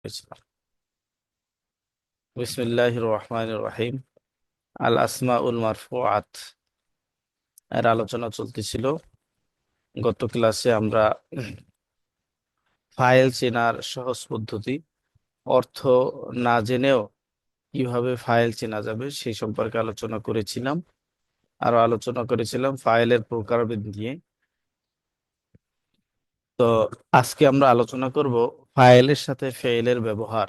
করেছিলাম বিসমিল্লাহ রহমান রহিম আল আসমা উল মারফুআত। এর আলোচনা চলতেছিল। গত ক্লাসে আমরা ফাইল চেনার সহজ পদ্ধতি, অর্থ না জেনেও কীভাবে ফাইল চেনা যাবে সেই সম্পর্কে আলোচনা করেছিলাম। আরও আলোচনা করেছিলাম ফাইলের প্রকারভেদ নিয়ে। তো আজকে আমরা আলোচনা করব ফাইলের সাথে ফেইলের ব্যবহার।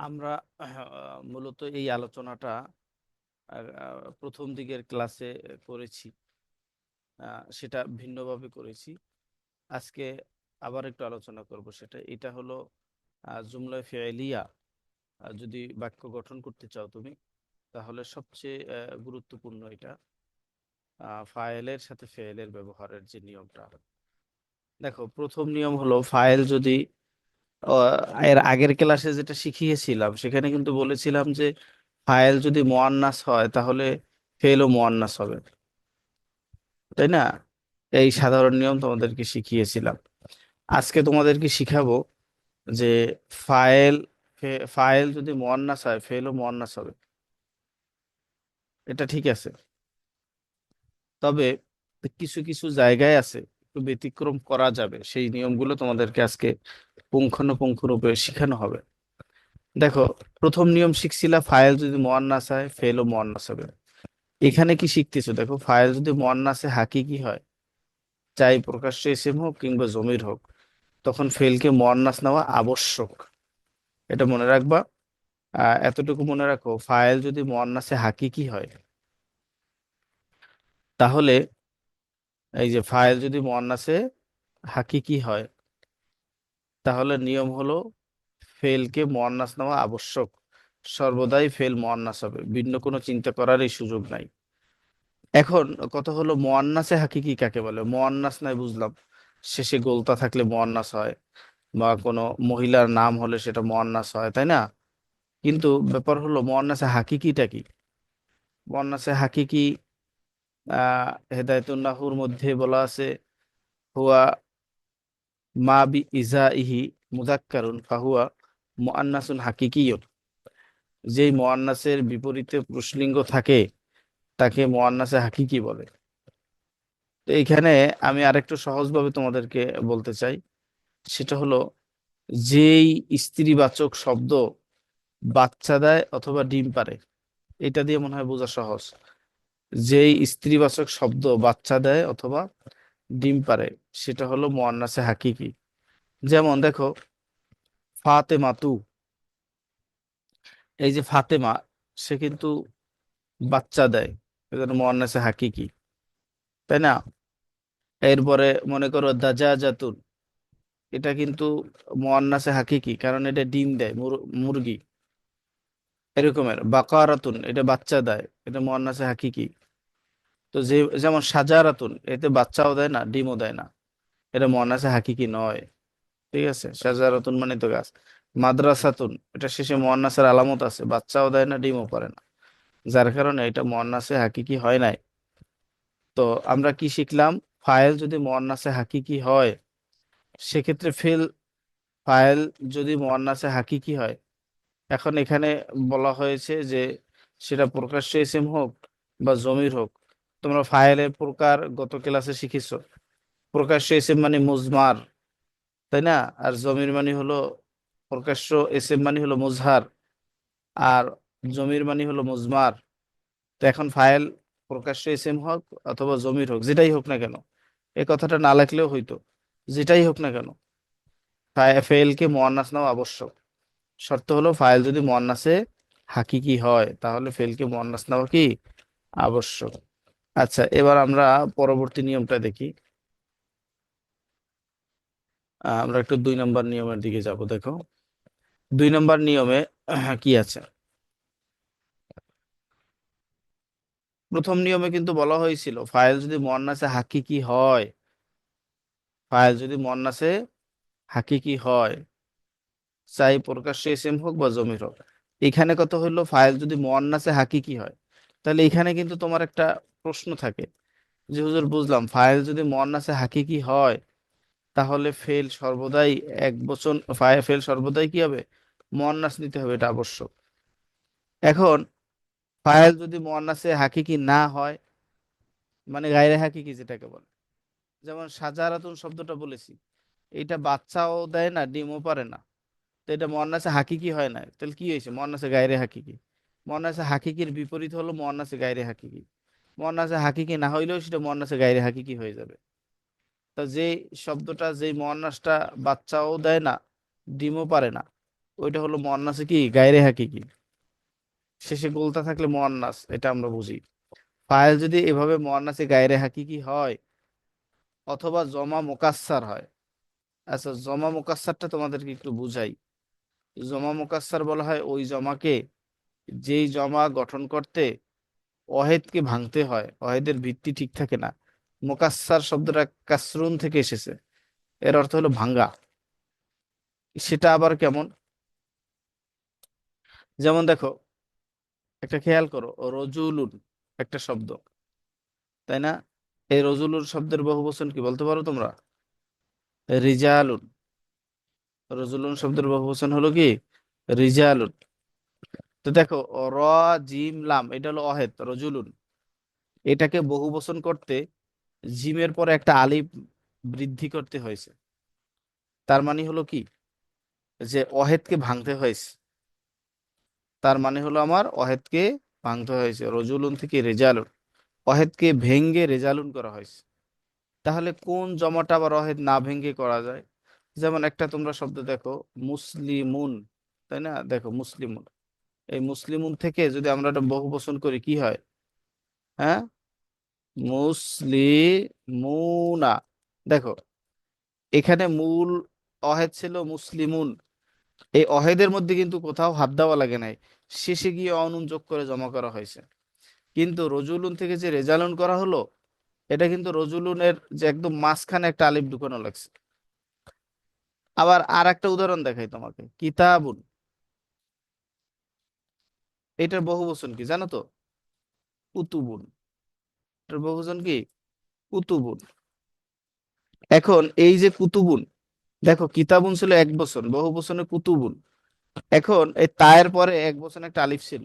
আমরা মূলত এই আলোচনাটা প্রথম দিকের ক্লাসে করেছি। সেটা ভিন্নভাবে করেছি। আজকে আবার একটু আলোচনা করব সেটা। এটা হলো জুমলা ফেলিয়া যদি বাক্য গঠন করতে চাও তুমি তাহলে সবচেয়ে গুরুত্বপূর্ণ এটা আহ, ফাইলের সাথে ফেইলের ব্যবহারের যে নিয়মটা। দেখো, প্রথম নিয়ম হলো ফাইল যদি এর আগের ক্লাসে যেটা শিখিয়েছিলাম, সেখানে কিন্তু বলেছিলাম যে ফাইল যদি মোয়ান্নাস হয়, তাহলে ফেলও মোয়ান্নাস হবে। তাই না? এই সাধারণ নিয়ম তোমাদেরকে শিখিয়েছিলাম। আজকে তোমাদেরকে শিখাবো যে ফাইল ফাইল যদি মোয়ান্নাস হয় ফেলও মোয়ান্নাস হবে। এটা ঠিক আছে। তবে কিছু কিছু জায়গায় আছে একটু ব্যতিক্রম করা যাবে, সেই নিয়মগুলো তোমাদেরকে আজকে পুঙ্খানুপুঙ্খরূপে শেখানো হবে। দেখো, প্রথম নিয়ম শিখছিলা ফাইল যদি মোয়ান্নাস হয় ফেলও মোয়ান্নাস হবে। এখানে কি শিখতেছো? দেখো, ফাইল যদি মোয়ান্নাসে হাকিকি হয়? চাই প্রকাশ্য এসএম হোক কিংবা জমির হোক, তখন ফেলকে মোয়ান্নাস নেওয়া আবশ্যক। এটা মনে রাখবা। এতটুকু মনে রাখো, ফাইল যদি মোয়ান্নাসে হাকিকি হয়, তাহলে এই যে ফাইল যদি মোয়ান্নাসে হাকিকি হয়, তাহলে নিয়ম হলো ফেলকে মোয়ান্নাস নেওয়া আবশ্যক। সর্বদাই ফেল মোয়ান্নাস হবে, ভিন্ন কোনো চিন্তা করারই সুযোগ নাই। এখন কথা হলো মোয়ান্নাসে হাকিকি কাকে বলে? মোয়ান্নাস নাই বুঝলাম, শেষে গোলতা থাকলে মোয়ান্নাস হয়, বা কোনো মহিলার নাম হলে সেটা মোয়ান্নাস হয়, তাই না? কিন্তু ব্যাপার হলো মোয়ান্নাসে হাকিকিটা কি? মোয়ান্নাসে হাকিকি নাহুর মধ্যে বলা আছে, হুয়া মা বি ইজা ইহি মুজাক্কারুন ফাহুয়া মুআন্নাসুন হাকিকিয়ুন। যেই মুআন্নাসের বিপরীতে পুরুষলিঙ্গ থাকে, তাকে মুআন্নাসে হাকিকি বলে। তো এইখানে আমি আরেকটু সহজভাবে তোমাদেরকে বলতে চাই। সেটা হলো, যেই স্ত্রীবাচক শব্দ বাচ্চা দেয় অথবা ডিম পারে, এটা দিয়ে মনে হয় বোঝা সহজ। যেই স্ত্রীবাচক শব্দ বাচ্চা দেয় অথবা ডিম পারে সেটা হলো মুআন্নাসে হাকিকি। যেমন দেখো ফাতেমা তু এই যে ফাতেমা, সে কিন্তু বাচ্চা দেয়, এজন্য মুআন্নাসে হাকিকি। তাই না? এরপরে মনে করো দাজা জাতুন এটা কিন্তু মুআন্নাসে হাকিকি, কারণ এটা ডিম দেয়, মুর- মুরগি। এরকমের, বাকারাতুন, এটা বাচ্চা দেয়, এটা মুআন্নাসে হাকিকি। তো যে, যেমন সাজারাতুন, এতে বাচ্চাও দেয় না, ডিমও দেয় না। এটা মুআন্নাসে হাকিকি নয়, ঠিক আছে? সাজারাতুন মানে তো গাছ। মাদ্রাসাতুন, এটা শেষে মুআন্নাসের আলামত আছে, বাচ্চাও দেয় না, ডিমও পারে না। যার কারণে এটা মুআন্নাসে হাকিকি হয় নাই। তো আমরা কি শিখলাম? ফাইল যদি মুআন্নাসে হাকিকি হয়, সেক্ষেত্রে ফেল, ফাইল যদি মুআন্নাসে হাকিকি হয়, এখন এখানে বলা হয়েছে যে সেটা প্রকাশ্য এসএম হোক বা জমির হোক তোমরা ফাইলের প্রকার গত ক্লাসে শিখেছ। প্রকাশ্য এসএম মানে মুজমার, তাই না? আর জমির মানে হলো, প্রকাশ্য এসএম মানে হলো মুজহার, আর জমির মানে হলো মুজমার। তো এখন ফাইল প্রকাশ্য এসএম হোক অথবা জমির হোক, যেটাই হোক না কেন, এই কথাটা না লেখলেও হইতো যেটাই হোক না কেন ফাইলকে মুআন্নাস নেওয়া আবশ্যক। শর্ত হলো ফাইল যদি মুআন্নাসে হাকিকি হয়, তাহলে ফেলকে মুআন্নাস নেওয়া কি? আবশ্যক। আচ্ছা এবার আমরা পরবর্তী নিয়মটা দেখি। আমরা একটু দুই নম্বর নিয়মের দিকে যাব, দেখো। দুই নম্বর নিয়মে কি আছে? প্রথম নিয়মে কিন্তু বলা হয়েছিল, ফাইল যদি মুআন্নাসে হাকিকি হয়, ফাইল যদি মুআন্নাসে হাকিকি হয়, চাই প্রকাশ্য এসএম হোক বা জমির হোক, এখানে কত হইল? ফাইল যদি মুআন্নাসে হাকিকি হয়, তাহলে এখানে কিন্তু তোমার একটা প্রশ্ন থাকে যে, হুজুর, বুঝলাম, ফাইল যদি মুআন্নাসে হাকিকি হয়, তাহলে ফেল সর্বদাই এক বচন ফায়ে ফেল সর্বদাই কি হবে? মুয়ান্নাস নিতে হবে, এটা আবশ্যক। এখন ফায়েল যদি মুয়ান্নাসে হাকিকি না হয় মানে গায়রে হাকিকি যেটাকে বলে, যেমন সাজারাতুন শব্দটা বলেছি, এটা বাচ্চাও দেয় না, ডিমও পারে না, তো এটা মুয়ান্নাসে হাকিকি হয় না, তাহলে কি হয়েছে? মুয়ান্নাসে গায়রে হাকিকি। মুয়ান্নাসে হাকিকির বিপরীত হলো মুয়ান্নাসে গায়রে হাকিকি। মুয়ান্নাসে হাকিকি না হইলেও সেটা মুয়ান্নাসে গায়রে হাকিকি হয়ে যাবে? তা যে শব্দটা, যে মুয়ান্নাসটা বাচ্চাও দেয় না, ডিমও পারে না, ওইটা হলো মুয়ান্নাসে কি? গায়রে হাকিকি শেষে গোলতা থাকলে মুয়ান্নাস এটা আমরা বুঝি। ফাইল যদি এভাবে মুয়ান্নাসে গায়রে হাকিকি হয়? অথবা জমা মোকাস্সার হয়? আচ্ছা জমা মোকাস্সারটা তোমাদেরকে একটু বুঝাই। জমা মোকাস্সার বলা হয় ওই জমাকে, যেই জমা গঠন করতে অহেদকে ভাঙতে হয়, অহেদের ভিত্তি ঠিক থাকে না। মোকাস্সার শব্দটা কাসরুন থেকে এসেছে। এর অর্থ হলো ভাঙ্গা। সেটা আবার কেমন? যেমন দেখো, একটা খেয়াল করো, রজুলুন একটা শব্দ, তাই না? এই রজুলুন শব্দের বহু বহুবচন কি বলতে পারো তোমরা? রিজালুন। রজুলুন শব্দের বহুবচন হলো কি? রিজালুন। তো দেখো, র, জিম, লাম, এটা হলো অহেত, রজুলুন। এটাকে বহু বহুবচন করতে জিমের পরে একটা আলিফ বৃদ্ধি করতে হয়েছে। তার মানে হলো কি? যে অহেদকে ভাঙতে হয়েছে। তার মানে হলো আমার অহেদকে ভাঙতে হয়েছে, রজুলুন থেকে রেজালুন। অহেদকে ভেঙ্গে রেজালুন করা হয়েছে। তাহলে কোন জমাটা আবার অহেদ না ভেঙ্গে করা যায়? যেমন একটা তোমরা শব্দ দেখো, মুসলিমুন, তাই না? দেখো, মুসলিমুন। এই মুসলিমুন থেকে যদি আমরা একটা বহু বচন করি, কি হয়? হ্যাঁ? মুসলিমুনা। দেখো, এখানে মূল অহেদ ছিল মুসলিমুন। এই অহেদের মধ্যে কিন্তু কোথাও হাত দেওয়া লাগে নাই। শেষে গিয়ে অনুন যোগ করে জমা করা হয়েছে। কিন্তু রজুলুন থেকে যে রেজালুন করা হলো, এটা কিন্তু রজুলুনের যে একদম মাঝখানে একটা আলিফ ঢুকানো লাগছে। আবার আর একটা উদাহরণ দেখাই তোমাকে। কিতাবুন। এটার বহু বচন কি? জানো তো? কুতুবুন। এটার বহুবচন কি? কুতুবুন। এখন এই যে কুতুবুন, দেখো কিতাবুন ছিল এক বচন বহু বচনে কুতুবুন। এখন এই তায়ের পরে এক বচন একটা আলিফ ছিল।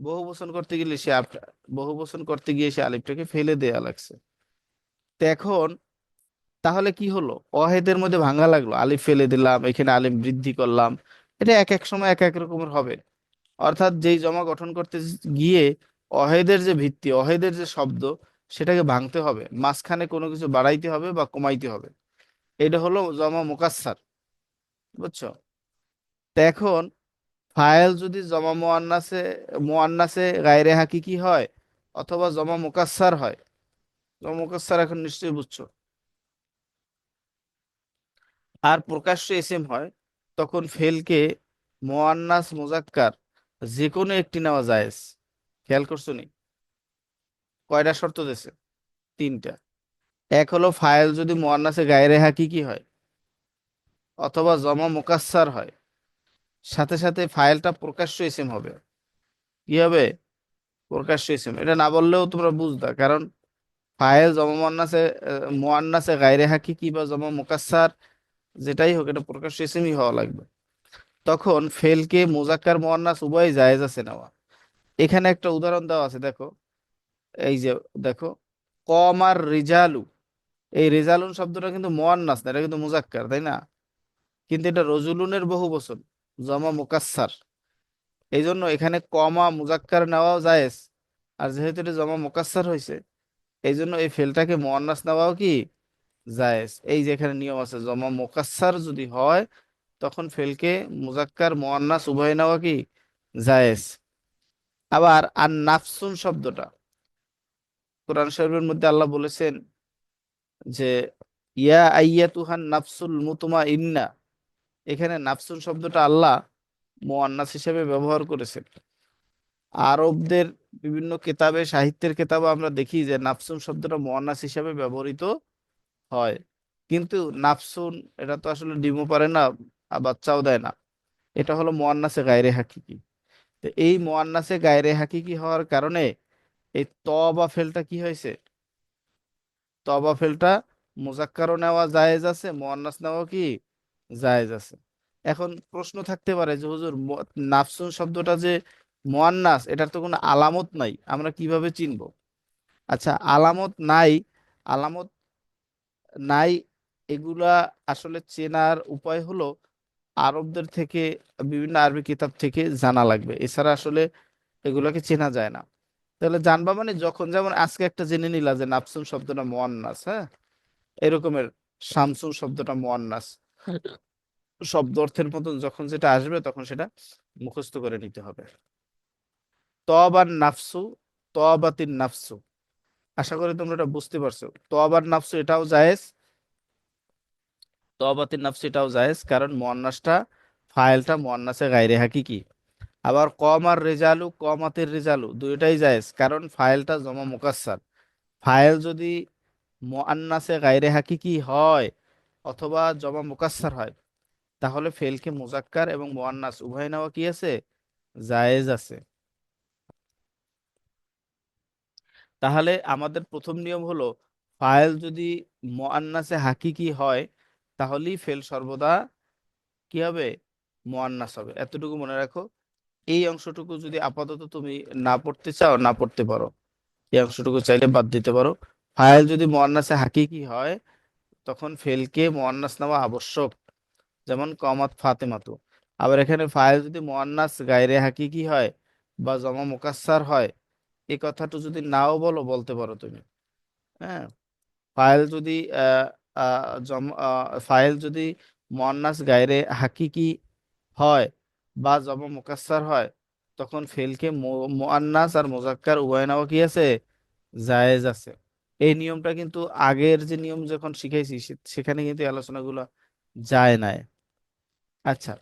বহু বচন করতে গেলে সে বহু বচন করতে গিয়ে সে আলিফটাকে ফেলে দেয়া লাগছে। তো এখন তাহলে কি হলো? অহেদের মধ্যে ভাঙা লাগল। আলিফ ফেলে দিলাম, এখানে আলিফ বৃদ্ধি করলাম। এটা এক এক সময় এক এক রকমের হবে। অর্থাৎ যেই জমা গঠন করতে গিয়ে অহেদের যে ভিত্তি, অহেদের যে শব্দ, সেটাকে ভাঙতে হবে। মাঝখানে কোনো কিছু বাড়াইতে হবে বা কমাইতে হবে। এটা হলো জমা মুকাস্সার। বুঝছ? এখন ফাইল যদি জমা মুয়ান্নাসে মুয়ান্নাসে গায়রে হাকিকি হয় অথবা জমা মুকাস্সার হয়, জমা মুকাস্সার এখন নিশ্চয়ই বুঝছ। আর প্রকাশ্য এসএম হয়, তখন ফেলকে মোয়ান্নাস মুজাক্কার যে কোনো একটি নেওয়া জায়েজ। খেয়াল করছ নি? কয়টা শর্ত দিয়েছে? তিনটা। এক হলো ফাইল যদি মুয়ান্নাসে গায়রে হাকিকি হয়? অথবা জমা মুকাস্সার হয়। সাথে সাথে ফাইলটা প্রকাশ্য এসএম হবে। কি হবে? প্রকাশ্য এসএম এটা না বললেও তোমরা বুঝতা, কারণ ফাইল জমা মুয়ান্নাসে মুয়ান্নাসে গায়রে হাকিকি বা জমা মুকাস্সার, যেটাই হোক, এটা প্রকাশ্য এসএমই হওয়া লাগবে। তখন ফেলকে, মুজাক্কার, মুয়ান্নাস উভয় জায়েজ আছে নেওয়া এখানে একটা উদাহরণ দেওয়া আছে, দেখো। এই যে, দেখো। কমার রিজালু। এই রেজালুন শব্দটা কিন্তু মুয়ান্নাস না, এটা কিন্তু মুজাক্কার, তাই না? কিন্তু এটা রজুলুনের বহু বচন, জমা মুকাস্সার। এই জন্য এখানে কমা, মুজাক্কার নেওয়াও জায়েজ। আর যেহেতু এটা জমা মুকাস্সার হয়েছে এই জন্য এই ফেলটাকে মুয়ান্নাস নেওয়াও কি? জায়েজ। এই যে এখানে নিয়ম আছে, জমা মুকাস্সার যদি হয় তখন ফেলকে মুজাক্কার মুয়ান্নাস উভয় নেওয়া কি? জায়েজ। আবার আর নাফসুন শব্দটা। কোরআন শরীফের মধ্যে আল্লাহ বলেছেন যে, ইয়া আইয়াতুহান নাফসুল মুতমা ইন্না এখানে নাফসুন শব্দটা আল্লাহ মুয়ান্নাস হিসেবে ব্যবহার করেছেন। আরবদের বিভিন্ন কেতাবে, সাহিত্যের কেতাবে আমরা দেখি যে, নাফসুন শব্দটা মুয়ান্নাস হিসেবে ব্যবহৃত হয়। কিন্তু নাফসুন, এটা তো আসলে ডিমও পারে না বাচ্চাও দেয় না। এটা হলো মুয়ান্নাসে গায়রে হাকিকি। তো এই মুয়ান্নাসে গায়রে হাকিকি হওয়ার কারণে এই ত বা ফেলটা কি হয়েছে? ত বা ফেলটা মুজাক্কারও নেওয়া জায়েজ আছে, মুয়ান্নাস নেওয়া কি জায়েজ আছে। এখন প্রশ্ন থাকতে পারে যে, হুজুর নাফসুন শব্দটা যে মুয়ান্নাস, এটার তো কোনো আলামত নাই, আমরা কীভাবে চিনবো? আচ্ছা আলামত নাই আলামত নাই, এগুলা আসলে চেনার উপায় হলো আরবদের থেকে, বিভিন্ন আরবি কিতাব থেকে জানা লাগবে। এছাড়া আসলে এগুলোকে চেনা যায় না। তাহলে জানবা মানে যখন, যেমন আজকে একটা জেনে নিলা যে নাফসুন শব্দটা মুয়ান্নাস হ্যাঁ? এরকমের শামসুন শব্দটা মুয়ান্নাস। শব্দ অর্থের মতন যখন যেটা আসবে, তখন সেটা মুখস্থ করে নিতে হবে। তবার নাফসু তবাতিন নাফসু। আশা করি তোমরা এটা বুঝতে পারছ। তবার নাফসু এটাও জায়েজ। তবাতিন নাফসু এটাও জায়েজ, কারণ মুয়ান্নাসটা, ফাইলটা মুয়ান্নাসে গায়রে হাকিকি। আবার কম আর রেজালু, কমাতের রেজালু, দুইটাই জায়েজ, কারণ ফাইলটা জমা মুকাসসার। ফাইল যদি মুআন্নাসে গায়রে হাকিকি হয়, অথবা জমা মুকাসসার হয়, তাহলে ফেলকে মুজাক্কার এবং মুআন্নাস উভয় নেওয়া কি আছে? জায়েজ আছে। তাহলে আমাদের প্রথম নিয়ম হলো, ফাইল যদি মুআন্নাসে হাকিকি হয় তাহলেই ফেল সর্বদা কি হবে? মুআন্নাস হবে। এতটুকু মনে রাখো। এই অংশটুকু যদি আপাতত তুমি না পড়তে চাও না পড়তে পারো। এই অংশটুকু চাইলে বাদ দিতে পারো। ফাইল যদি মুআন্নাসে হাকিকি হয় তখন ফেলকে মুআন্নাস নেওয়া আবশ্যক। যেমন কমাত ফাতেমাতু। আবার এখানে ফাইল যদি মুআন্নাস গায়রে হাকিকি হয় বা জমা মুকাসসার হয় এই কথাটা যদি নাও বলো বলতে পারো তুমি। হ্যাঁ? ফাইল যদি আহ, ফাইল যদি মুআন্নাস গায়রে হাকিকি হয় বা জমা মুকাসসার হয়, তখন ফেলকে মু- মুআন্নাস আর মুজাক্কার উভয় নেওয়া কি আছে? জায়েজ আছে। এই নিয়মটা কিন্তু আগের যে নিয়ম যখন শিখাইছি সেখানে কিন্তু আলোচনাগুলো যায় নাই। আচ্ছা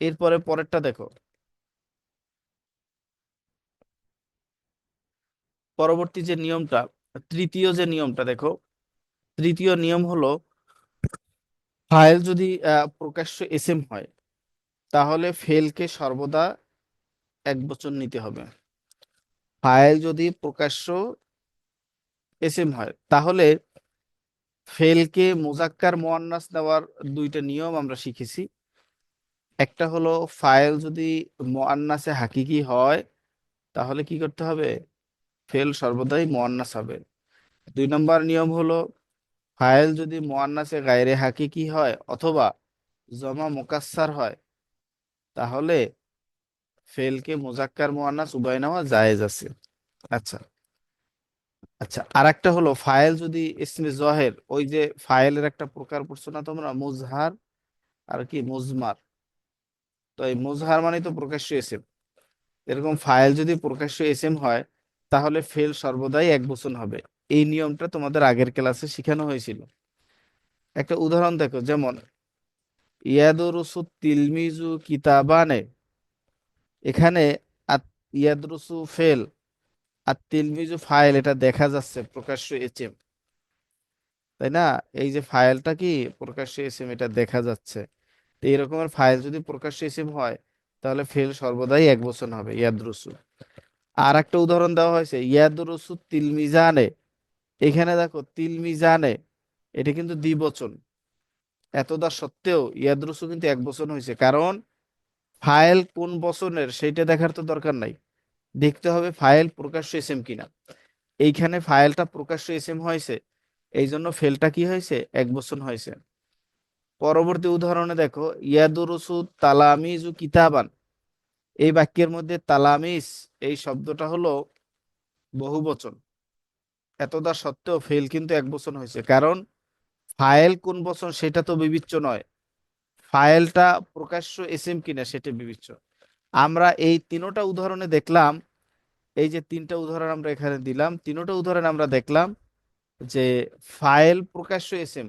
এরপরে পরেরটা দেখো। পরবর্তী যে নিয়মটা, তৃতীয় যে নিয়মটা দেখো তৃতীয় নিয়ম হলো ফাইল যদি প্রকাশ্য এসএম হয়, তাহলে ফেলকে সর্বদা এক বচন নিতে হবে। ফাইল যদি প্রকাশ্য এসএম হয়, তাহলে ফেলকে মোজাক্কার মোয়ান্নাস দেওয়ার দুইটা নিয়ম আমরা শিখেছি। একটা হলো ফাইল যদি মুয়ান্নাসে হাকিকি হয়, তাহলে কি করতে হবে? ফেল সর্বদাই মোয়ান্নাস হবে। দুই নম্বর নিয়ম হলো ফাইল যদি মুয়ান্নাসে গায়রে হাকিকি হয় অথবা জমা মুকাসসার হয়, তাহলে ফেলকে মুজাক্কার মুয়ান্নাস উভয় নেওয়া জায়েজ আছে। আচ্ছা। আচ্ছা আর একটা হলো ফাইল যদি ইসমে জহের, ওই যে ফাইলের একটা প্রকার পড়ছো না তোমরা? মুজহার আর কি মুজমার। তো এই মুজহার মানে তো প্রকাশ্য এসএম। এরকম ফাইল যদি প্রকাশ্য এসএম হয়, তাহলে ফেল সর্বদাই এক বচন হবে। এই নিয়মটা তোমাদের আগের ক্লাসে শেখানো হয়েছিল। একটা উদাহরণ দেখো, যেমন, ইয়াদরুসু তিলমিজু কিতাবানে, এখানে ইয়াদরুসু ফেল আর তিলমিজু ফাইল, এটা দেখা যাচ্ছে প্রকাশ্য এসএম তাই না? এই যে ফাইলটা কি? প্রকাশ্য এসএম এটা দেখা যাচ্ছে। তো এই রকমের ফাইল যদি প্রকাশ্য এসএম হয়, তাহলে ফেল সর্বদাই এক বচন হবে, ইয়াদরুসু। আর একটা উদাহরণ দেওয়া হয়েছে, ইয়াদরুসু তিলমিজানে এখানে দেখো তিলমিজানে, এটা কিন্তু দ্বিবচন। এতদা সত্ত্বেও ইয়াদরুসু কিন্তু এক বচন হয়েছে। কারণ ফাইল কোন বচনের সেইটা দেখার তো দরকার নাই। দেখতে হবে ফাইল প্রকাশ্য এসএম কিনা। এইখানে ফাইলটা প্রকাশ্য এসএম হয়েছে এই জন্য ফেলটা কি হয়েছে? এক বচন হয়েছে। পরবর্তী উদাহরণে দেখো ইয়াদুরুসু তালামিজু কিতাবান। এই বাক্যের মধ্যে তালামিস এই শব্দটা হলো বহুবচন। এতদা সত্ত্বেও ফেল কিন্তু এক বচন হয়েছে। কারণ ফাইল কোন বচন সেটা তো বিবেচ্য নয়। ফাইলটা প্রকাশ্য এসএম কিনা সেটা বিবেচ্য। আমরা এই তিনোটা উদাহরণে দেখলাম, এই যে তিনটা উদাহরণ আমরা এখানে দিলাম, তিনোটা উদাহরণ আমরা দেখলাম যে ফাইল প্রকাশ্য এসএম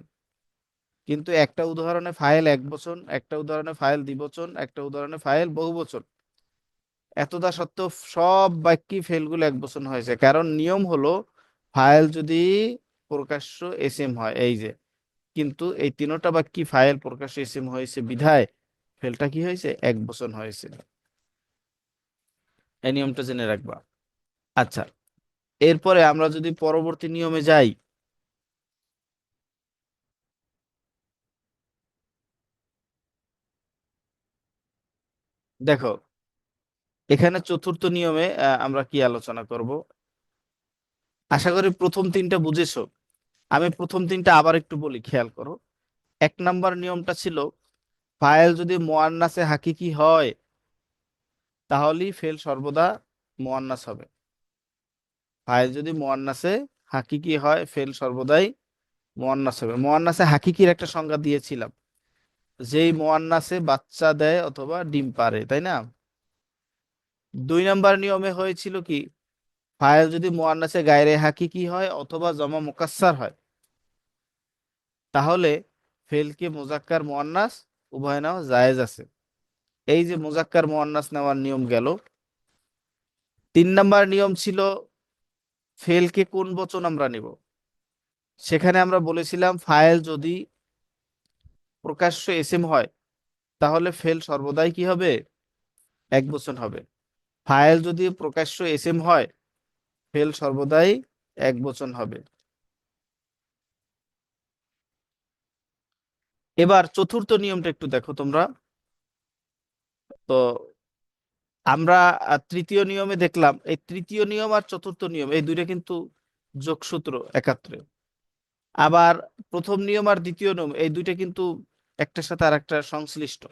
কিন্তু একটা উদাহরণে ফাইল এক বচন, একটা উদাহরণে ফাইল দ্বিবচন একটা উদাহরণে ফাইল বহু বহুবচন এতদা সত্ত্বেও সব বাক্যই ফেলগুলো এক বচন হয়েছে। কারণ নিয়ম হলো ফাইল যদি প্রকাশ্য এসএম হয়, এই যে। কিন্তু এই তিনোটা কি ফাইল প্রকাশ্য এসএম হয়েছে বিধায়, ফেলটা কি হয়েছে? এক বছর হয়েছে। এই নিয়মটা জেনে রাখবা। আচ্ছা এরপরে আমরা যদি পরবর্তী নিয়মে যাই। দেখো, এখানে চতুর্থ নিয়মে আমরা কি আলোচনা করব? আশা করি প্রথম তিনটা বুঝেছ। আমি প্রথম তিনটা আবার একটু বলি, খেয়াল করো। এক নাম্বার নিয়মটা ছিল, ফাইল যদি মুয়ান্নাসে হাকিকি হয়, তাহলেই ফেল সর্বদা মুয়ান্নাস হবে। ফাইল যদি মুয়ান্নাসে হাকিকি হয়, ফেল সর্বদাই মুয়ান্নাস হবে। মুয়ান্নাসে হাকিকির একটা সংজ্ঞা দিয়েছিলাম। যেই মুয়ান্নাসে বাচ্চা দেয় অথবা ডিম পারে, তাই না? দুই নাম্বার নিয়মে হয়েছিল কি ফাইল যদি মুয়ান্নাসে গায়রে হাকিকি হয় অথবা জমা মুকাসসার হয়, তাহলে ফেলকে মোজাক্কার মুয়ান্নাস উভয় নেওয়া জায়েজ আছে। এই যে মোজাক্কার মুয়ান্নাস নেওয়ার নিয়ম গেল। তিন নাম্বার নিয়ম ছিল, ফেলকে কোন বচন আমরা নিব? সেখানে আমরা বলেছিলাম, ফাইল যদি প্রকাশ্য এসএম হয়, তাহলে ফেল সর্বদাই কি হবে? এক বচন হবে। ফাইল যদি প্রকাশ্য এসএম হয় ফেল সর্বদাই এক বচন হবে। এবার চতুর্থ নিয়মটা একটু দেখো তোমরা। তো আমরা তৃতীয় নিয়মে দেখলাম, এই তৃতীয় নিয়ম আর চতুর্থ নিয়ম, এই দুইটা কিন্তু যোগসূত্র একাত্রে। আবার প্রথম নিয়ম আর দ্বিতীয় নিয়ম, এই দুইটা কিন্তু একটার সাথে আর একটা সংশ্লিষ্ট।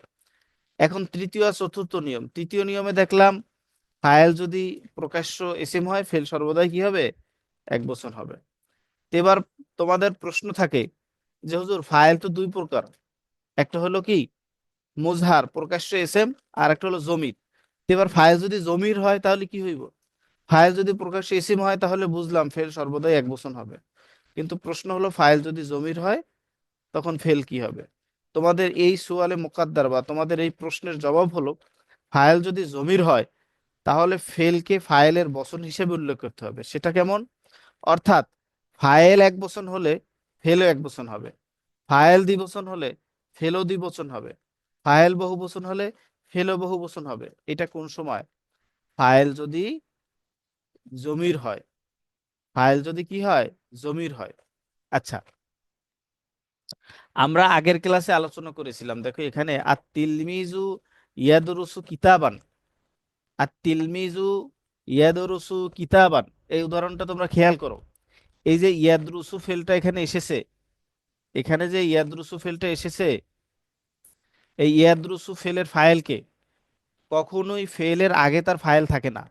এখন তৃতীয় আর চতুর্থ নিয়ম, তৃতীয় নিয়মে দেখলাম ফাইল যদি প্রকাশ্য এসএম হয় ফেল সর্বদাই কি হবে? এক বছর হবে। এবার তোমাদের প্রশ্ন থাকে যে, হুজুর, ফাইল তো দুই প্রকার। একটা হলো কি? মুজহার, প্রকাশ্য এসএম আর একটা হলো জমির। এবার ফাইল যদি জমির হয়, তাহলে কি হইব? ফাইল যদি প্রকাশ্য এসএম হয়, তাহলে বুঝলাম ফেল সর্বদাই এক বছর হবে। কিন্তু প্রশ্ন হলো, ফাইল যদি জমির হয়, তখন ফেল কি হবে? তোমাদের এই সুয়ালে মোকাদ্দার বা তোমাদের এই প্রশ্নের জবাব হলো, ফাইল যদি জমির হয় তাহলে ফেলকে ফাইলের বচন হিসেবে উল্লেখ করতে হবে। সেটা কেমন? অর্থাৎ ফাইল এক বচন হলে ফেলও এক বচন হবে। ফাইল দ্বিবচন হলে ফেলও দ্বিবচন হবে। ফাইল বহু বচন হলে ফেলও বহু বচন হবে। এটা কোন সময়? ফাইল যদি জমির হয় ফাইল যদি কি হয়? জমির হয়। আচ্ছা। আমরা আগের ক্লাসে আলোচনা করেছিলাম। দেখো এখানে আর তিলমিজু ইয়াদরুসু কিতাবান। আর তিলমিজু ইয়াদরুসু কিতাবান। এই উদাহরণটা তোমরা খেয়াল করো। এই যে ইয়াদরুসু ফেলটা এখানে এসেছে, এখানে যে ইয়াদরুসু ফেলটা এসেছে, এই ইয়াদরুসু ফেলের ফাইলকে কখনোই ফেলের আগে তার ফাইল থাকে না।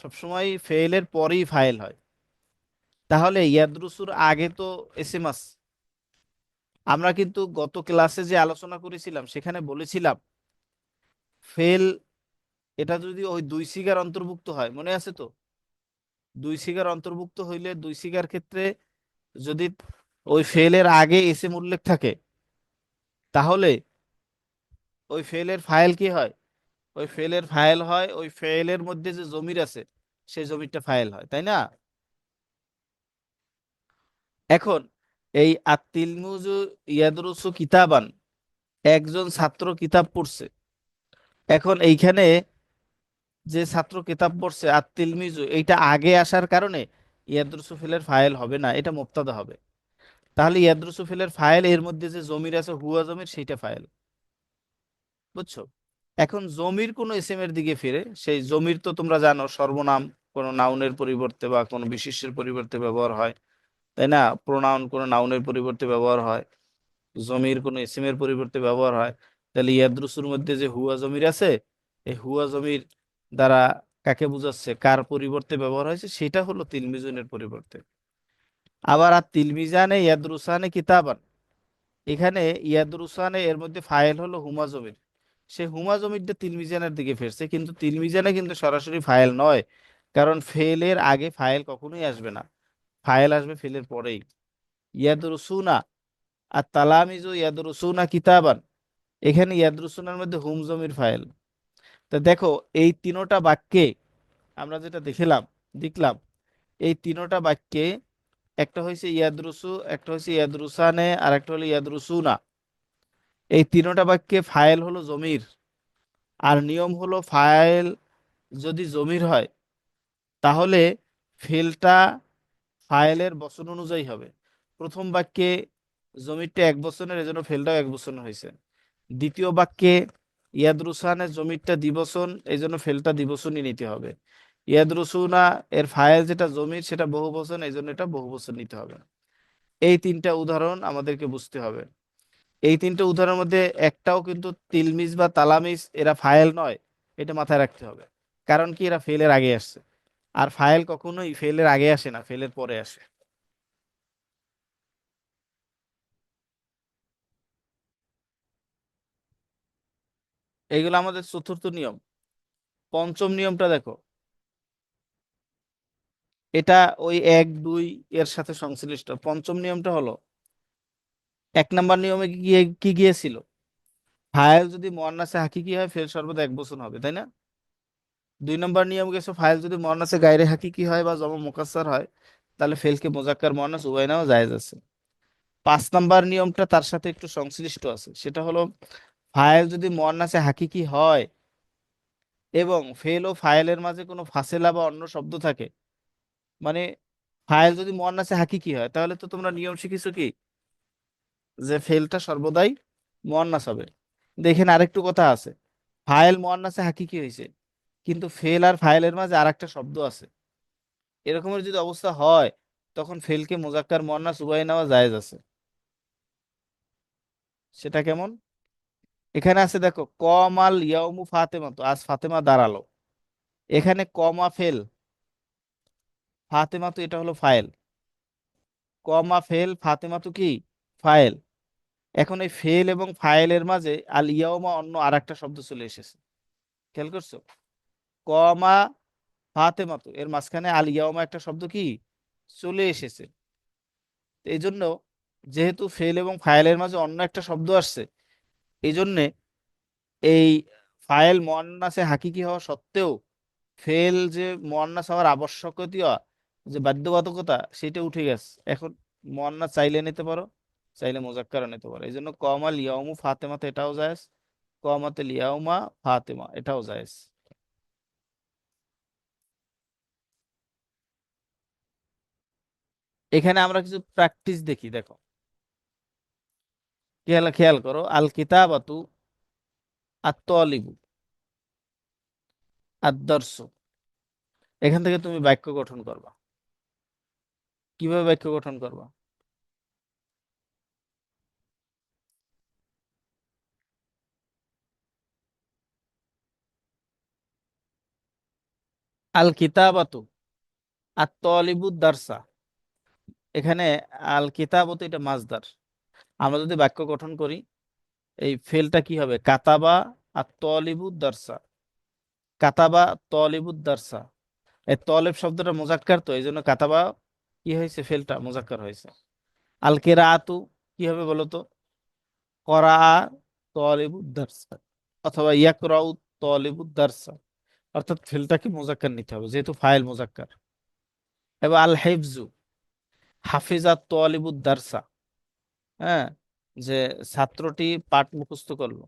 সবসময় ফেলের পরেই ফাইল হয়। তাহলে ইয়াদরুসুর আগে তো এসএমএস আমরা কিন্তু গত ক্লাসে যে আলোচনা করেছিলাম, সেখানে বলেছিলাম, ফেল এটা যদি ওই দুই সিগার অন্তর্ভুক্ত হয়, মনে আছে তো? দুই সিগার অন্তর্ভুক্ত হইলে দুই সিগার ক্ষেত্রে যদি ওই ফেলের আগে এসএম উল্লেখ থাকে, তাহলে ওই ফেলের ফাইল কি হয়? ওই ফেলের ফাইল হয়, ওই ফেলের মধ্যে যে জমির আছে, সেই জমিরটা ফাইল হয়, তাই না? এখন এই আত্তিলমুজু ইয়াদরুসু কিতাবান একজন ছাত্র কিতাব পড়ছে। এখন এইখানে যে ছাত্র কিতাব পড়ছে আত্তিলমিজু এইটা আগে আসার কারণে ইয়াদরুসু ফিলের ফাইল হবে না, এটা মুক্তাদা হবে। তাহলে ইয়াদরুসু ফিলের ফাইল, এর মধ্যে যে জমির আছে হুয়া জমির, সেইটা ফাইল। বুঝছ? এখন জমির কোনো এসএম এর দিকে ফিরে, সেই জমির তো তোমরা জানো, সর্বনাম কোনো নাউনের পরিবর্তে বা কোনো বিশেষ্যের পরিবর্তে ব্যবহার হয়, তাই না? প্রোনাউন কোনো নাউনের পরিবর্তে ব্যবহার হয়, জমির কোনো এসএম এর পরিবর্তে ব্যবহার হয়। তাহলে ইয়াদ্রুসুর মধ্যে যে হুয়া জমির আছে, এই হুয়া জমির দ্বারা কাকে বোঝাচ্ছে, কার পরিবর্তে ব্যবহার হয়েছে, সেটা হলো তিলমিজুনের পরিবর্তে। আবার আর তিলমিজানে ইয়াদরুসানে কিতাবান। এখানে ইয়াদরুসানে এর মধ্যে ফাইল হলো হুমা জমির। সে হুমা জমিরটা তিলমিজানের দিকে ফিরছে, কিন্তু তিলমিজানে কিন্তু সরাসরি ফাইল নয়, কারণ ফেলের আগে ফাইল কখনোই আসবে না। ফাইল আসবে ফেলের পরেই। ইয়াদরুসুনা আর তালামিজু ইয়াদরুসুনা কিতাবান। এখানে ইয়াদরুসুনার মধ্যে হুম জমির ফাইল তা দেখো, এই তিনোটা বাক্যে আমরা যেটা দেখলাম দেখলাম, এই তিনোটা বাক্যে একটা হয়েছে ইয়াদরুসু, একটা হয়েছে ইয়াদরুসানে, আর একটা হলো ইয়াদরুসুনা। এই তিনোটা বাক্যে ফাইল হলো জমির, আর নিয়ম হলো ফাইল যদি জমির হয়, তাহলে ফেলটা ফাইলের বচন অনুযায়ী হবে। প্রথম বাক্যে জমিরটা এক বচনের, এজন্য ফেলটাও এক বছর হয়েছে দ্বিতীয় বাক্যে ইয়াদরুসানের জমিরটা দিবসন এই জন্য ফেলটা দিবসনই নিতে হবে। ইয়াদরুসুনা এর ফায়েল যেটা জমির, সেটা বহু বচন এই জন্য এটা বহু বচন নিতে হবে। এই তিনটা উদাহরণ আমাদেরকে বুঝতে হবে। এই তিনটা উদাহরণের মধ্যে একটাও কিন্তু তিলমিজ বা তালামিজ, এরা ফায়েল নয়, এটা মাথায় রাখতে হবে। কারণ কি? এরা ফেলের আগে আসছে। আর ফাইল কখনোই ফেলের আগে আসে না, ফেলের পরে আসে। এইগুলো আমাদের চতুর্থ নিয়ম। পঞ্চম নিয়মটা দেখো। এটা ওই এক, দুই এর সাথে সংশ্লিষ্ট। পঞ্চম নিয়মটা হলো, এক নাম্বার নিয়মে গিয়ে, কি গিয়েছিল? ফাইল যদি মোয়ান্নাসে হাকিকি হয় ফেল সর্বদা এক বছর হবে, তাই না? দুই নম্বর নিয়ম গেছে, ফাইল যদি মোয়ান্নাসে গায়রে হাকিকি হয় বা জমা মুকাসসার হয়, তাহলে ফেলকে মোজাক্কার, মোয়ান্নাস উভয় নেওয়া জায়েজ আছে। পাঁচ নাম্বার নিয়মটা তার সাথে একটু সংশ্লিষ্ট আছে। সেটা হলো ফাইল যদি মোয়ান্নাসে হাকিকি হয় এবং ফেল ও ফাইলের মাঝে কোনো ফাসেলা বা অন্য শব্দ থাকে মানে ফাইল যদি মোয়ান্নাসে হাকিকি হয়, তাহলে তো তোমরা নিয়ম শিখেছো কি? যে ফেলটা সর্বদাই মোয়ান্নাস হবে। দেখেন আরেকটু কথা আছে। ফাইল মোয়ান্নাসে হাকিকি হয়েছে, কিন্তু ফেল আর ফাইলের মাঝে আর একটা শব্দ আছে। এরকমের যদি অবস্থা হয়, তখন ফেলকে মোজাক্কার মোয়ান্নাস উভয় নেওয়া জায়েজ আছে। সেটা কেমন? এখানে আছে দেখো কমাল ইয়াউমু ফাতেমা, তো আজ ফাতেমা দাঁড়াল। এখানে কমা ফেল। ফাতেমা তো এটা হলো ফাইল কমা ফেল, ফাতেমা তো কি? ফাইল এখন এই ফেল এবং ফাইলের মাঝে আল ইয়াউমা অন্য আর একটা শব্দ চলে এসেছে। খেয়াল করছ? কমা ফাতেমা তো, এর মাঝখানে আল ইয়াউমা একটা শব্দ কি? চলে এসেছে। এই জন্য যেহেতু ফেল এবং ফাইলের মাঝে অন্য একটা শব্দ আসছে এই জন্যে এই ফাইল মোয়ান্নাসে হাকিকি হওয়া সত্ত্বেও ফেল যে মোয়ান্নাস হওয়ার আবশ্যকতীয় যে বাধ্যবাধকতা, সেটা উঠে গেছে। এখন মোয়ান্নাস চাইলে নিতে পারো, চাইলে মোজাক্কারও নিতে পারো। এই জন্য কমা লিয়াউমু ফাতেমাতে এটাও জায়েজ, কমাতে লিয়াউমা ফাতেমা এটাও জায়েজ। এখানে আমরা কিছু প্র্যাকটিস দেখি, দেখো। খেয়াল খেয়াল করো আল কিতাবাতু আত্মলিবু আদর্শ এখান থেকে তুমি বাক্য গঠন করবা। কীভাবে বাক্য গঠন করবা? আল কিতাবাতু আত্মলিবু দারসা। এখানে আল কিতাবতু এটা মাজদার আমরা যদি বাক্য গঠন করি, এই ফেলটা কি হবে? কাতাবা আর তলিবুদ দারসা কাতাবা তলিবুদ দারসা এই তলেব শব্দটা মোজাক্কার তো এই জন্য কাতাবা কি হয়েছে? ফেলটা মোজাক্কার হয়েছে। আল কেরাআতু কি হবে বলো তো করা তলিবুদ দারসা অথবা ইয়াকরাউ তলিবুদ দারসা অর্থাৎ ফেলটাকে মোজাক্কার নিতে হবে, যেহেতু ফাইল মোজাক্কার। এবার আল হেফজু হাফিজা তলিবুদ দারসা হ্যাঁ যে ছাত্রটি পাঠ মুখস্থ করল।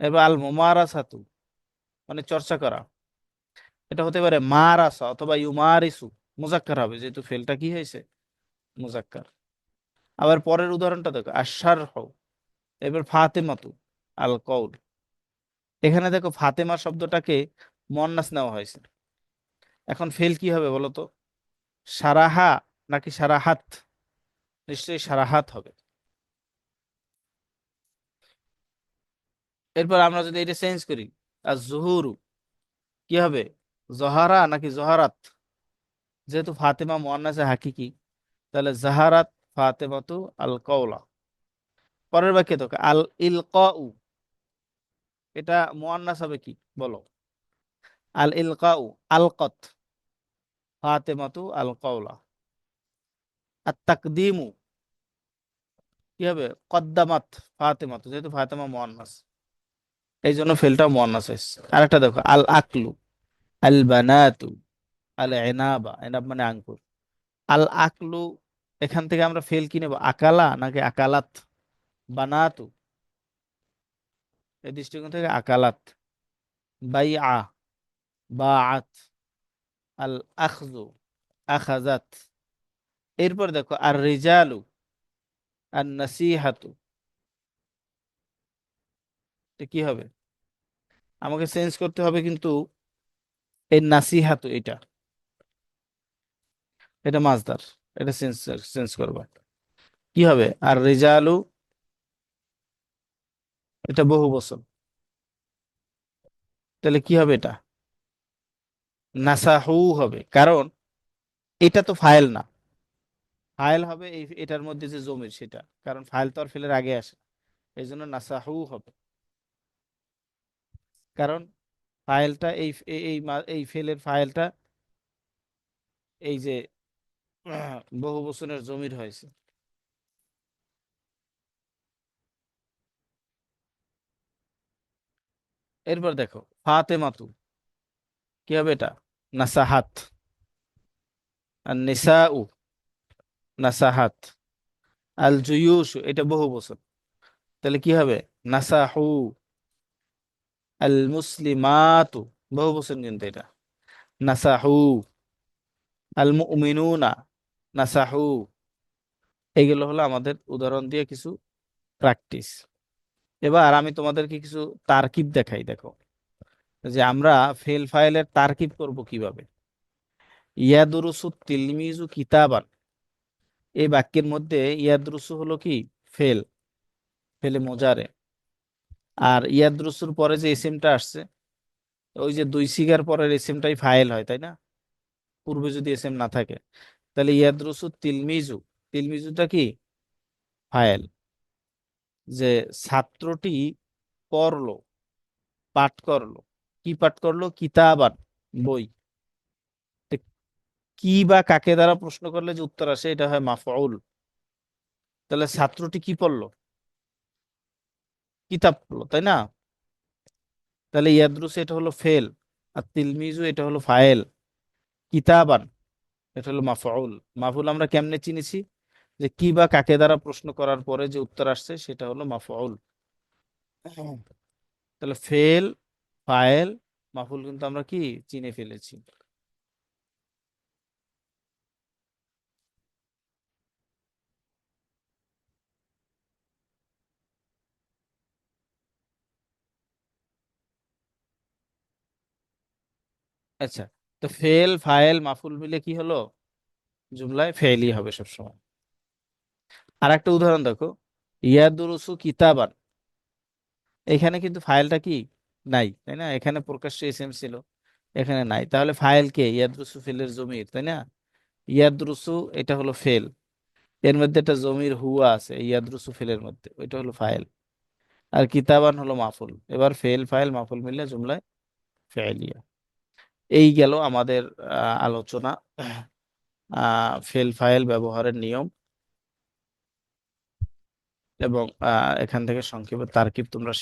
এবার আল মোমারাসাতু মানে চর্চা করা। এটা হতে পারে মারাসা অথবা ইউমারিসু, মুজাক্কার হবে, যেহেতু ফেলটা কি হয়েছে? মুজাক্কার। আবার পরের উদাহরণটা দেখো আশার হও এবার ফাতেমাতু আল কৌল এখানে দেখো ফাতেমা শব্দটাকে মন্নাস নেওয়া হয়েছে। এখন ফেল কি হবে বলো তো? সারাহা নাকি সারাহাত? নিশ্চয়ই সারাহাত হবে। এরপর আমরা যদি এটা চেঞ্জ করি, আর জহুরু কি হবে? জহারা নাকি জহারাত? যেহেতু ফাতেমা মোয়ান্নাসে হাকিকি, তাহলে জাহারাত ফাতেমাতু আল কওলা পরের বাক্যে তো আল ইলকাউ এটা মোয়ান্নাস হবে কি? বলো। আল ইলকাউ আলকত। ফাতেমাতু আল কওলা আর তাকদিমু কি হবে? কদ্দামাত, ফাতেমাতু, যেহেতু ফাতেমা মোয়ান্নাস। এই জন্য ফেলটা মোয়ান্নাস এসছে আরেকটা দেখো আল আকলু আল বানাতু আল এনাবা এনাব মানে আঙ্কুর আল আকলু এখান থেকে আমরা ফেল কি নেব? আকালা নাকি আকালাত? বানাতু। এই দৃষ্টিকোণ থেকে আকালাত। বাই আ বা আল আখজু আখাজাত এরপর দেখো আর রিজালু আর নাসিহাতু কি হবে? আমাকে চেঞ্জ করতে হবে কিন্তু এই নাসিহাতু এটা। এটা মাসদার এটা চেঞ্জ চেঞ্জ করবা। কি হবে? আর রেজালু এটা বহু বছর। তাহলে কি হবে এটা? নাসাহু হবে। কারণ এটা তো ফাইল না। ফাইল হবে এই এটার মধ্যে যে জমির সেটা, কারণ ফাইল তো আর ফেলের আগে আসে। এই জন্য নাসাহু হবে। কারণ ফাইলটা এই এই এই ফেলের ফাইলটা এই যে বহু বচনের জমির হয়েছে। এরপর দেখো ফাতে ফাতেমাতু। কি হবে এটা? নাসাহাত। আর নিসাউ। নাসাহাত। আল জুয়ুস এটা বহু বছর। তাহলে কি হবে? নাসাহু। আল মুসলিমাতু, বহু বচন কিন্তু এটা। নাসাহু। আল মুমিনুনা, নাসাহু। এগুলো হলো আমাদের উদাহরণ দিয়ে কিছু প্র্যাকটিস। এবার আমি তোমাদেরকে কিছু তারকিব দেখাই, দেখো। যে আমরা ফেল ফাইলের তারকিব করব কীভাবে? ইয়াদুরুসু তিলমিজু কিতাবান। এই বাক্যের মধ্যে ইয়াদরুসু হলো কি? ফেল। ফেলে মোজারে। আর ইয়াদরুসুর পরে যে এসএমটা আসছে, ওই যে দুই সিগার পরের এসএমটাই ফাইল হয়, তাই না? পূর্বে যদি এসএম না থাকে। তাহলে ইয়াদরুসু তিলমিজু। তিলমিজুটা কি? ফাইল। যে ছাত্রটি পড়ল, পাঠ করল। কি পাঠ করল? কিতাবান, বই। কি বা কাকে দ্বারা প্রশ্ন করলে যে উত্তর আসে, এটা হয় মাফউল। তাহলে ছাত্রটি কি পড়ল? কিতাব পড়ল, তাই না? তাহলে ইয়াদরুস, এটা হলো ফেল। আর তিলমিজু, এটা হলো ফাইল কিতাবান, এটা হলো মাফউল। মাফউল আমরা কেমনে চিনেছি? যে কি বা কাকে দ্বারা প্রশ্ন করার পরে যে উত্তর আসছে, সেটা হলো মাফউল। তাহলে ফেল, ফায়েল মাফুল কিন্তু আমরা কি? চিনে ফেলেছি। আচ্ছা তো ফেল ফাইল মাফুল মিলে কি হলো? জুমলায় ফেলই হবে সবসময়। আর একটা উদাহরণ দেখো। ইয়াদুরুসু কিতাবান। এখানে কিন্তু ফাইলটা কি? নাই, তাই না? এখানে প্রকাশ্য এসএম ছিল, এখানে নাই। তাহলে ফাইল কে? ইয়াদরুসু ফেলের জমির, তাই না? ইয়াদরুসু, এটা হলো ফেল এর মধ্যে একটা জমির হুয়া আছে, ইয়াদরুসু ফেলের মধ্যে, ওইটা হলো ফাইল আর কিতাবান হলো মাফুল। এবার ফেল ফাইল মাফুল মিললে জুমলায় ফেলিয়া এই গেল আমাদের আলোচনা। ফেল ফাইল ব্যবহারের নিয়ম। এবং এখান থেকে সংক্ষেপে তারকিব তোমরা